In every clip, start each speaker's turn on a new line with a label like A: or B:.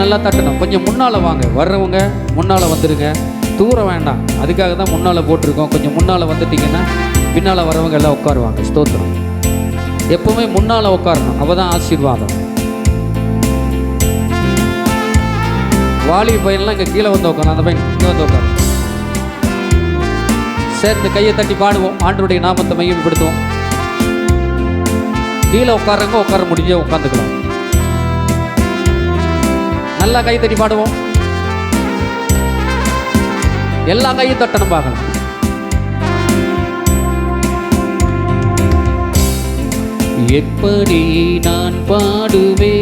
A: நல்லா தட்டணும். கொஞ்சம் முன்னால் வாங்க. வர்றவங்க முன்னால் வந்துடுங்க தூரம் வேண்டாம். அதுக்காக தான் முன்னால் போட்டிருக்கோம். கொஞ்சம் முன்னால் வந்துட்டிங்கன்னா பின்னால் வரவங்க எல்லாம் உட்காருவாங்க. ஸ்தோத்திரம். எப்பவுமே முன்னால் உட்காரணும். அவள் தான் ஆசீர்வாதம். வாலி பையன்லாம் இங்கே கீழே வந்து உட்காரும் அந்த பையன் இங்கே வந்து உட்காரு. சேர்ந்து கையை தட்டி பாடுவோம். ஆண்டருடைய நாமத்தை மையப்படுத்துவோம். கீழே உட்காரங்க உட்கார முடிஞ்ச உட்காந்துக்கலாம். நல்லா கை தட்டி பாடுவோம். எல்லா கையும் தட்டணும் பார்க்கணும் எப்படி நான் பாடுவே?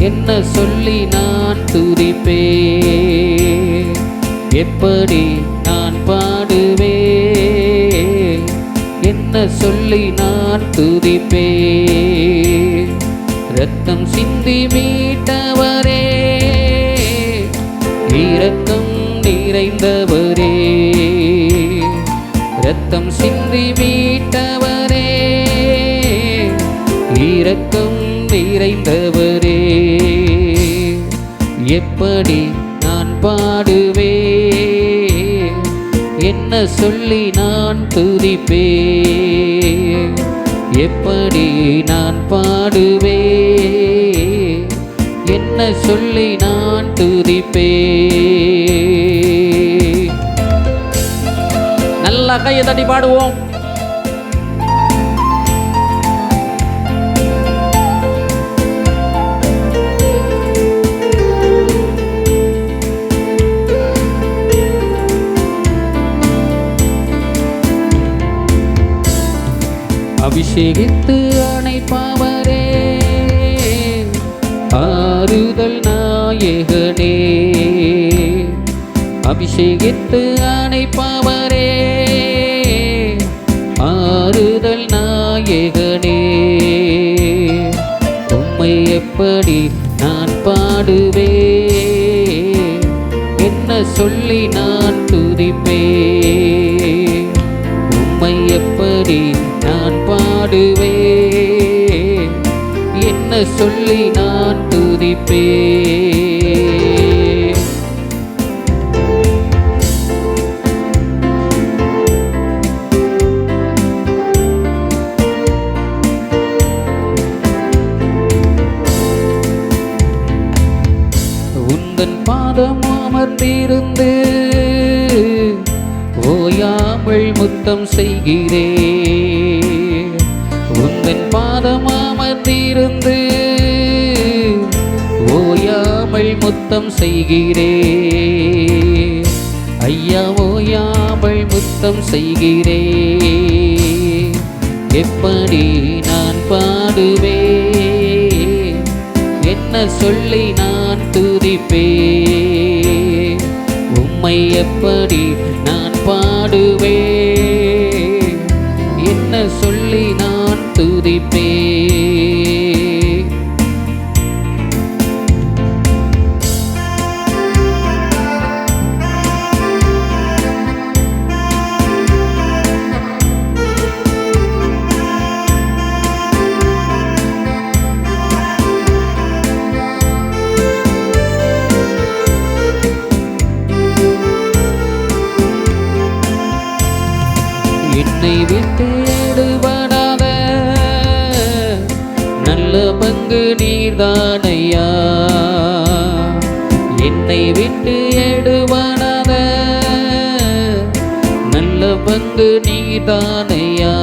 A: என்ன சொல்லி நான் துதிப்பே? எப்படி நான் பாடுவே? என்ன சொல்லி நான் துதிப்பே? ரத்தம் சிந்தி மீட்டவரே. இரக்கம் நிறைந்தவரே. ரத்தம் சிந்தி மீட்டவரே. இரக்கம் நிறைந்தவரே. எப்படி நான் பாடுவே என்ன சொல்லி நான் துதிப்பே எப்படி நான் பாடுவே என்ன சொல்லி நான் துதிப்பே நல்லா கையை தட்டி பாடுவோம். அபிஷேகித்து அணைப்பவரே ஆறுதல் நாயகனே. அபிஷேகித்து அணைப்பவரே ஆறுதல் நாயகனே. உம்மை எப்படி நான் பாடுவே என்ன சொல்லி நான் துதிப்பே உம்மை எப்படி நான் பாடுவேன். என்ன சொல்லி நான் துதிப்பே உந்தன் பாதம் அமர்ந்திருந்து ஓயாமல் முத்தம் செய்கிறேன். உந்தன் பாதம் அமர்ந்திருந்து ஓயாமல் முத்தம் செய்கிறே. ஐயா ஓயாமல் முத்தம் செய்கிறே. எப்படி நான் பாடுவே என்ன சொல்லி நான் துதிப்பே உம்மை எப்படி நான் பாடுவேன்? தேடுபடாத நல்ல பங்கு நீர்தானையா? என்னை விட்டு எடுபடாத நல்ல பங்கு நீர்தானையா?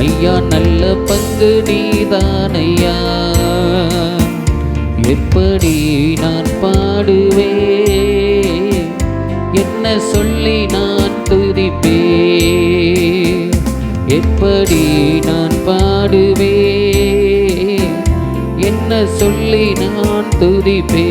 A: ஐயா நல்ல பங்கு நீதானையா எப்படி நான் பாடுவே என்ன சொல்லி நான் துதிப்பே எப்படி நான் பாடுவே என்ன சொல்லி நான் துதிப்பே